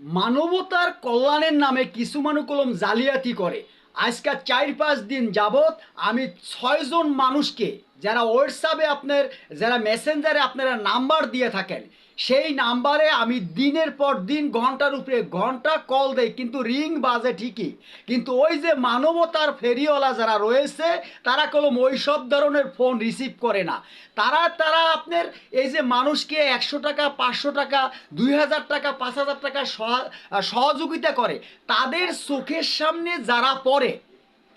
মানবতার কল্যাণের নামে কিছু মানুকলম জালিয়াতি করে। আজকাল চার পাঁচ দিন যাবত আমি ছয়জন মানুষকে যারা হোয়াটসঅ্যাপে আপনার, যারা মেসেঞ্জারে আপনারা নাম্বার দিয়ে থাকেন, সেই নাম্বারে আমি দিনের পর দিন, ঘণ্টার উপরে ঘণ্টা কল দেই, কিন্তু রিং বাজে ঠিকই। কিন্তু ওই যে মানবতার ফেরিওয়ালা যারা রয়েছে, তারা কলম ওই সব ধরনের ফোন রিসিভ করে না। তারা তারা আপনার এই যে মানুষকে একশো টাকা, পাঁচশো টাকা, দুই হাজার টাকা, পাঁচ হাজার টাকা সহা- সহযোগিতা করে, তাদের চোখের সামনে যারা পড়ে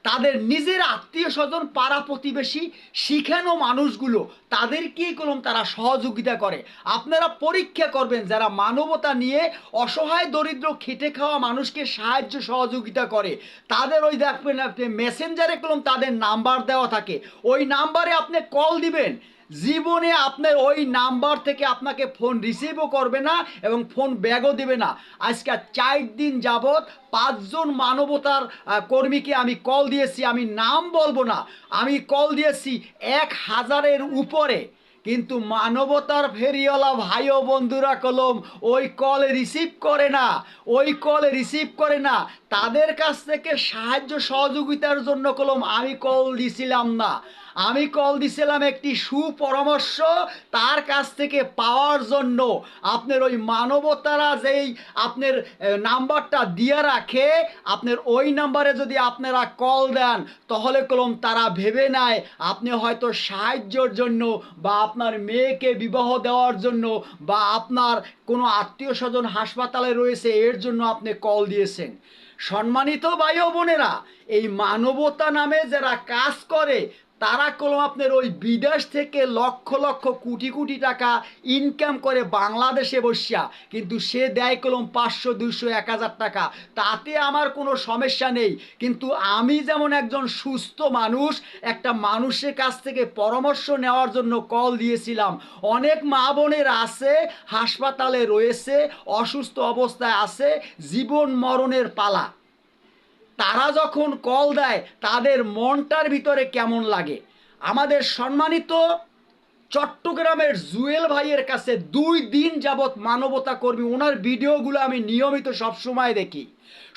তাদের নিজের আত্মীয় স্বজন পাড়া প্রতিবেশী, শিখানো মানুষগুলো তাদেরকেই করুন তারা সহযোগিতা করে? আপনারা পরীক্ষা করবেন যারা মানবতা নিয়ে অসহায়, দরিদ্র, খেটে খাওয়া মানুষকে সাহায্য সহযোগিতা করে। তাদের ওই দেখবেন আপনি মেসেঞ্জারে কলম তাদের নাম্বার দেওয়া থাকে। ওই নাম্বারে আপনি কল দিবেন। জীবনে আপনার ওই নাম্বার থেকে আপনাকে ফোন রিসিভও করবে না এবং ফোন ব্যাগও দেবে না। আজকে চার দিন যাবৎ পাঁচজন মানবতার কর্মীকে আমি কল দিয়েছি। আমি নাম বলব না। আমি কল দিয়েছি এক হাজারের উপরে। কিন্তু মানবতার ফেরিওয়ালা ভাই ও বন্ধুরা কলম ওই কল রিসিভ করে না। ওই কল রিসিভ করে না। তাদের কাছ থেকে সাহায্য সহযোগিতার জন্য কলম আমি কল দিছিলাম না। আমি কল দিছিলাম একটি সুপরামর্শ তার কাছ থেকে পাওয়ার জন্য। আপনার ওই মানবতারা যেই আপনার নাম্বারটা দিয়ে রাখে, আপনার ওই নাম্বারে যদি আপনারা কল দেন, তাহলে কলম তারা ভেবে নেয়, আপনি হয়তো সাহায্যের জন্য বা আপনার মেয়েকে বিবাহ দেওয়ার জন্য বা আপনার কোনো আত্মীয় স্বজন হাসপাতালে রয়েছে, এর জন্য আপনি কল দিয়েছেন। সম্মানিত ভাই বোনেরা, এই মানবতা নামে যারা কাজ করে তারা কলম আপনার ওই বিদেশ থেকে লক্ষ লক্ষ কোটি কোটি টাকা ইনকাম করে বাংলাদেশে বসিয়া, কিন্তু সে দেয় কলম পাঁচশো দুশো এক হাজার টাকা। তাতে আমার কোনো সমস্যা নেই। কিন্তু আমি যেমন একজন সুস্থ মানুষ, একটা মানুষের কাছ থেকে পরামর্শ নেওয়ার জন্য কল দিয়েছিলাম। অনেক মা বোনের আছে, হাসপাতালে রয়েছে, অসুস্থ অবস্থায় আছে, জীবন মরণের পালা। তারা যখন কল দেয় তাদের মনটার ভিতরে কেমন লাগে? আমাদের সম্মানিত চট্টগ্রামের জুয়েল ভাইয়ের কাছে দুই দিন যাবৎ মানবতা কর্মী, ওনার ভিডিওগুলো আমি নিয়মিত সব সময় দেখি।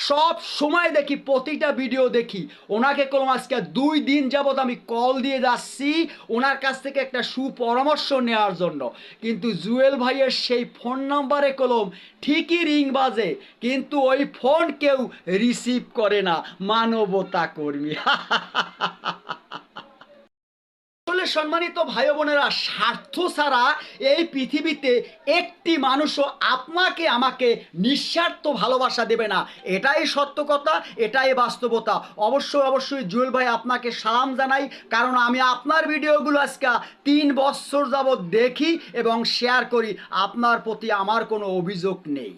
সব সময় দেখি, প্রতিটা ভিডিও দেখি। ওনাকে কলম, আজকে দুই দিন যাবৎ আমি কল দিয়ে যাচ্ছি ওনার কাছ থেকে একটা সুপরামর্শ নেওয়ার জন্য। কিন্তু জুয়েল ভাইয়ের সেই ফোন নাম্বারে কলম ঠিকই রিং বাজে, কিন্তু ওই ফোন কেউ রিসিভ করে না, মানবতা কর্মী। আসলে সম্মানিত ভাই বোনেরা, স্বার্থ ছাড়া এই পৃথিবীতে একটি মানুষও আপনাকে, আমাকে নিঃস্বার্থ ভালোবাসা দেবে না। এটাই সত্য কথা, এটাই বাস্তবতা। অবশ্যই অবশ্যই জুয়েল ভাই আপনাকে সালাম জানাই, কারণ আমি আপনার ভিডিওগুলো আজকে তিন বছর যাবৎ দেখি এবং শেয়ার করি। আপনার প্রতি আমার কোনো অভিযোগ নেই।